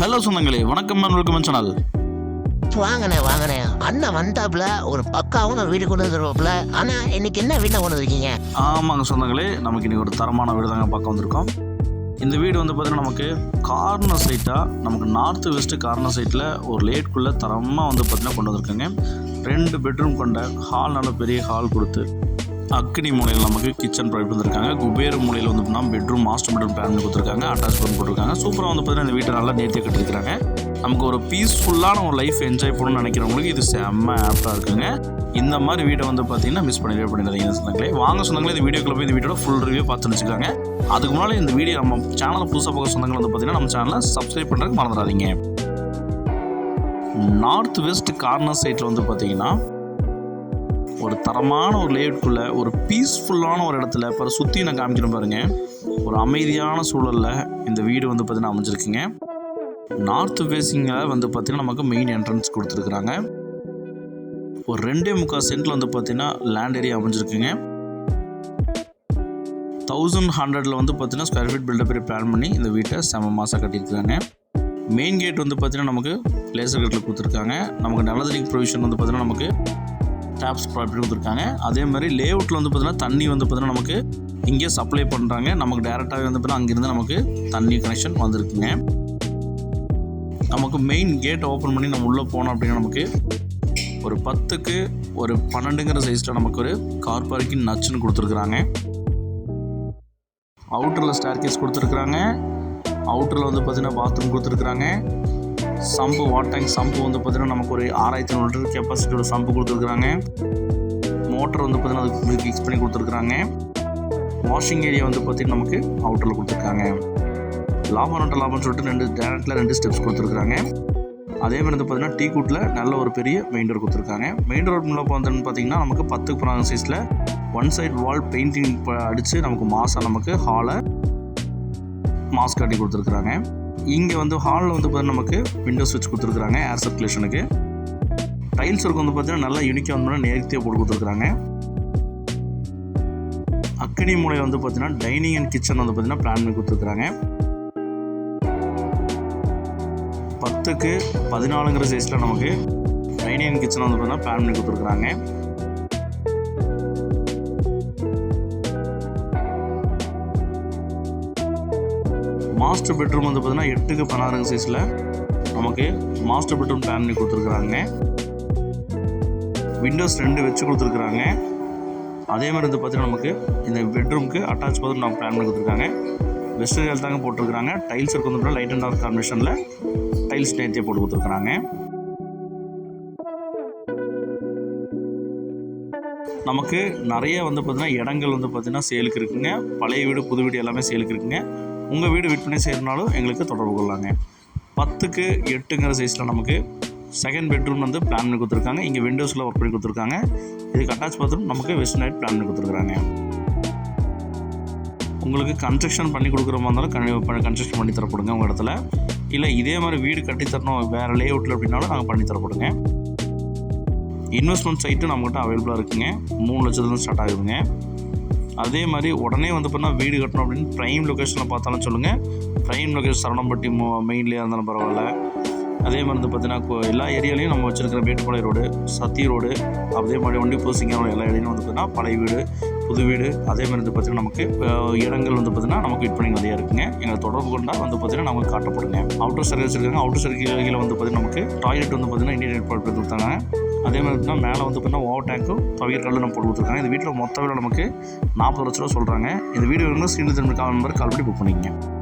Hello சொந்தங்களே. வணக்கம் welcome channel வாங்கண்ணே வாங்கண்ணே அண்ணன் வந்தாப்புல ஒரு பக்காவும் வீடு கொண்டு வந்துருவாப்புல. ஆனா இன்னைக்கு என்ன வீட்டை கொண்டு வந்திருக்கீங்க? ஆமாங்க சொந்தங்களே. நமக்கு இன்னைக்கு ஒரு தரமான வீடு தாங்க பார்க்க வந்திருக்கோம். இந்த வீடு வந்து பார்த்தீங்கன்னா நமக்கு கார்னர் சைட்டாக நமக்கு நார்த் வெஸ்ட் கார்னர் சைட்டில் ஒரு லேட்குள்ளே தரமாக வந்து பார்த்தீங்கன்னா கொண்டு வந்திருக்குங்க. ரெண்டு பெட்ரூம் கொண்ட ஹால் நல்ல பெரிய ஹால் கொடுத்து அக்னி மூலையில் நமக்கு கிச்சன் ப்ரொவைட் பண்ணிருக்காங்க குபேர மூலையில் வந்து பார்த்தீங்கன்னா பெட்ரூம் மாஸ்டர் பெட்ரூம் பிளான் கொடுத்துருக்காங்க. அட்டாச் பண்ணி கொடுத்துருக்காங்க. சூப்பராக வந்து பார்த்தீங்கன்னா இந்த வீட்டை நல்லா நேர்த்தி கட்டிருக்காங்க நமக்கு ஒரு பீஸ்ஃபுல்லான ஒரு லைஃப் என்ஜாய் பண்ணணும்னு நினைக்கிறவங்களுக்கு இது செம்ம ஆப்டாக இருக்குங்க. இந்த மாதிரி வீடை வந்து பார்த்தீங்கன்னா மிஸ் பண்ணிடவே பண்ணிடாதீங்க சொன்னாங்களே வாங்க சொன்னாங்களே இந்த வீடியோக்குள்ள போய் இந்த வீடியோட ஃபுல் ரிவ்யூ பார்த்து வச்சுக்காங்க. அதுக்கு முன்னாடி இந்த வீடியோ நம்ம சேனலை புதுசாக பார்க்க சொந்தங்கள் வந்து பார்த்தீங்கன்னா நம்ம சேனலை சப்ஸ்கிரைப் பண்ணுறதுக்கு மறந்துடாதீங்க. நார்த் வெஸ்ட் கார்னர் சைட்டில் வந்து பார்த்தீங்கன்னா ஒரு தரமான ஒரு லேஅவுட்குள்ளே ஒரு பீஸ்ஃபுல்லான ஒரு இடத்துல இப்போ சுற்றி நான் காமிக்கணும் பாருங்க. ஒரு அமைதியான சூழலில் இந்த வீடு வந்து பார்த்தீங்கன்னா அமைஞ்சிருக்குங்க. நார்த் ஃபேஸிங்கில் வந்து பார்த்தீங்கன்னா நமக்கு மெயின் என்ட்ரன்ஸ் கொடுத்துருக்குறாங்க. ஒரு ரெண்டே முக்கால் சென்ட்டில் வந்து பார்த்தீங்கன்னா லேண்ட் ஏரியா அமைஞ்சிருக்குங்க. தௌசண்ட் ஹண்ட்ரடில் வந்து பார்த்தீங்கன்னா ஸ்கொயர் ஃபீட் பில்டப் பிளான் பண்ணி இந்த வீட்டை செம மாதம் கட்டியிருக்காங்க மெயின் கேட் வந்து பார்த்தீங்கன்னா நமக்கு லேசர் கேட்டில் கொடுத்துருக்காங்க. நமக்கு நல்லதரிங் ப்ரொவிஷன் வந்து பார்த்தீங்கன்னா நமக்கு டேப்ஸ் ப்ராப்பர்ட்டி கொடுத்துருக்காங்க. அதே மாதிரி லேஅவுட்டில் வந்து பார்த்தீங்கன்னா தண்ணி வந்து பார்த்தீங்கன்னா நமக்கு இங்கே சப்ளை பண்ணுறாங்க நமக்கு டேரெக்டாகவே வந்து பார்த்தீங்கன்னா அங்கேருந்து நமக்கு தண்ணி கனெக்ஷன் வந்திருக்குங்க. நமக்கு மெயின் கேட் ஓப்பன் பண்ணி நம்ம உள்ளே போனோம் அப்படின்னா நமக்கு ஒரு பத்துக்கு ஒரு பன்னெண்டுங்கிற சைஸில் நமக்கு ஒரு கார் பார்க்கிங் நச்சுன்னு கொடுத்துருக்குறாங்க. அவுட்டரில் ஸ்டேர் கேஸ் கொடுத்துருக்குறாங்க. அவுட்டரில் வந்து பார்த்தீங்கன்னா பாத்ரூம் கொடுத்துருக்குறாங்க. சம்பு வாட் சம்பு வந்து பார்த்தீங்கன்னா நமக்கு ஒரு ஆறாயிரத்தி நூறு லிட்டர் கெப்பாசிட்டியோட சம்பு கொடுத்துருக்குறாங்க. மோட்டர் வந்து பார்த்திங்கன்னா அதுக்கு ஃபிக்ஸ் பண்ணி கொடுத்துருக்குறாங்க. வாஷிங் ஏரியா வந்து பார்த்தீங்கன்னா நமக்கு அவுட்டரில் கொடுத்துருக்காங்க. லாபம் நட்ட லாபம்னு சொல்லிட்டு ரெண்டு டேரக்டில் ரெண்டு ஸ்டெப்ஸ் கொடுத்துருக்குறாங்க. அதே மாதிரி வந்து பார்த்திங்கன்னா டீ கூட்டில் நல்ல ஒரு பெரிய மெயின் டோர் கொடுத்துருக்காங்க. மெயின் டோர் உள்ள வந்து பார்த்தீங்கன்னா நமக்கு பத்துக்கு பிராங்க சைஸில் ஒன் சைட் வால் பெயிண்டிங் அடித்து நமக்கு மாதம் நமக்கு ஹாலை மாஸ்க் கட்டி கொடுத்துருக்குறாங்க. இங்கே வந்து ஹாலில் வந்து பார்த்தீங்கன்னா நமக்கு விண்டோ ஸ்விட்ச் கொடுத்துருக்குறாங்க ஏர் சர்க்குலேஷனுக்கு டைல்ஸ் ஒர்க் வந்து பார்த்தீங்கன்னா நல்லா யூனிக்காக வந்து நேர்த்தியாக போட்டு கொடுத்துருக்குறாங்க. அக்கனி மூலையில் வந்து பார்த்தீங்கன்னா டைனிங் அண்ட் கிச்சன் வந்து பார்த்தீங்கன்னா பிளான் பண்ணி கொடுத்துருக்குறாங்க. பத்துக்கு பதினாலுங்கிற சைஸில் நமக்கு டைனிங் அண்ட் கிச்சன் வந்து பார்த்தீங்கன்னா பிளான் பண்ணி கொடுத்துருக்குறாங்க. மாஸ்டர் பெட்ரூம் வந்து பார்த்தீங்கன்னா எட்டுக்கு பதினாறுங்க சைஸில் நமக்கு மாஸ்டர் பெட்ரூம் பிளான் பண்ணி கொடுத்துருக்குறாங்க. விண்டோஸ் ரெண்டு வச்சு கொடுத்துருக்குறாங்க. அதே மாதிரி வந்து பார்த்தீங்கன்னா நமக்கு இந்த பெட்ரூம்க்கு அட்டாச் பார்த்து நம்ம பிளான் பண்ணி கொடுத்துருக்காங்க. வெஸ்டர்ன் ஹெல்த் தாங்க போட்டிருக்கிறாங்க. டைல்ஸ் இருக்கு வந்து லைட் அண்ட் டார்க் காம்பினேஷனில் டைல்ஸ் நேர்த்தியாக போட்டு கொடுத்துருக்குறாங்க. நமக்கு நிறைய வந்து பார்த்தீங்கன்னா இடங்கள் வந்து பார்த்திங்கன்னா சேலுக்கு இருக்குங்க. பழைய வீடு புது வீடு எல்லாமே சேலுக்கு இருக்குங்க. உங்கள் வீடு விற்பனை செய்யணுனாலும் எங்களுக்கு தொடர்பு கொள்ளாங்க. பத்துக்கு எட்டுங்கிற சைஸில் நமக்கு செகண்ட் பெட்ரூம் வந்து பிளான் பண்ணி கொடுத்துருக்காங்க. இங்கே விண்டோஸில் ஒர்க் பண்ணி கொடுத்துருக்காங்க. இதுக்கு அட்டாச் பாத்ரூம் நமக்கு வெஸ்ட் நைட் பிளான் பண்ணி கொடுத்துருக்காங்க. உங்களுக்கு கன்ஸ்ட்ரக்ஷன் பண்ணி கொடுக்குற மாதிரி இருந்தாலும் கன்ஸ்ட்ரக்ஷன் பண்ணி தரப்படுங்க உங்கள் இடத்துல. இல்லை இதே மாதிரி வீடு கட்டி தரணும் வேறு லே அவுட்டில் அப்படின்னாலும் நாங்கள் பண்ணி தரப்படுங்க. இன்வெஸ்ட்மெண்ட் சைட்டு நம்மகிட்ட அவைலபிளாக இருக்குங்க. மூணு லட்சத்துலேருந்து ஸ்டார்ட் ஆகுதுங்க. அதே மாதிரி உடனே வந்து பார்த்தீங்கன்னா வீடு கட்டணும் அப்படின்னு ப்ரைம் லொக்கேஷனில் பார்த்தாலும் சொல்லுங்கள் ப்ரைம் லொக்கேஷன் சரணம்பட்டி மோ மெயின்லேயே இருந்தாலும் பரவாயில்ல. அதே மாதிரி வந்து பார்த்தீங்கன்னா எல்லா ஏரியாலையும் நம்ம வச்சுருக்கிற மேட்டுப்பாளைய ரோடு சத்தி ரோடு அதே மாதிரி ஒண்டி பூசிங்கான எல்லா இடத்துலையும் வந்து பார்த்தீங்கன்னா பழைய வீடு புது வீடு. அதே மாதிரி வந்து பார்த்தீங்கன்னா நமக்கு இடங்கள் வந்து பார்த்திங்கன்னா நமக்கு விற்பனை நிறையா இருக்குங்க. எங்களை தொடர்பு கொண்டால் வந்து பார்த்தீங்கன்னா நமக்கு காட்டப்படுங்க. அவுட்டர் சர்வீஸ் இருக்காங்க அவுட்டர் சர்வீஸ் வந்து பார்த்தீங்கன்னா நமக்கு டாய்லெட் வந்து பார்த்திங்கன்னா இந்தியன் ஏர்போர்ட் கொடுத்தாங்க. அதே மாதிரி தான் மேலே வந்து பார்த்தீங்கன்னா ஓவர் டேங்க்கும் தவிர கல்லு நம்ம போட்டு கொடுத்துருக்காங்க. இந்த வீட்டில் மொத்த விலை நமக்கு நாற்பது லட்ச ரூபா சொல்கிறாங்க இந்த வீடியோ வேணும்னா ஸ்க்ரீனில் திரும்ப கால் நம்பர் கால் பண்ணி புக் பண்ணிக்கங்க.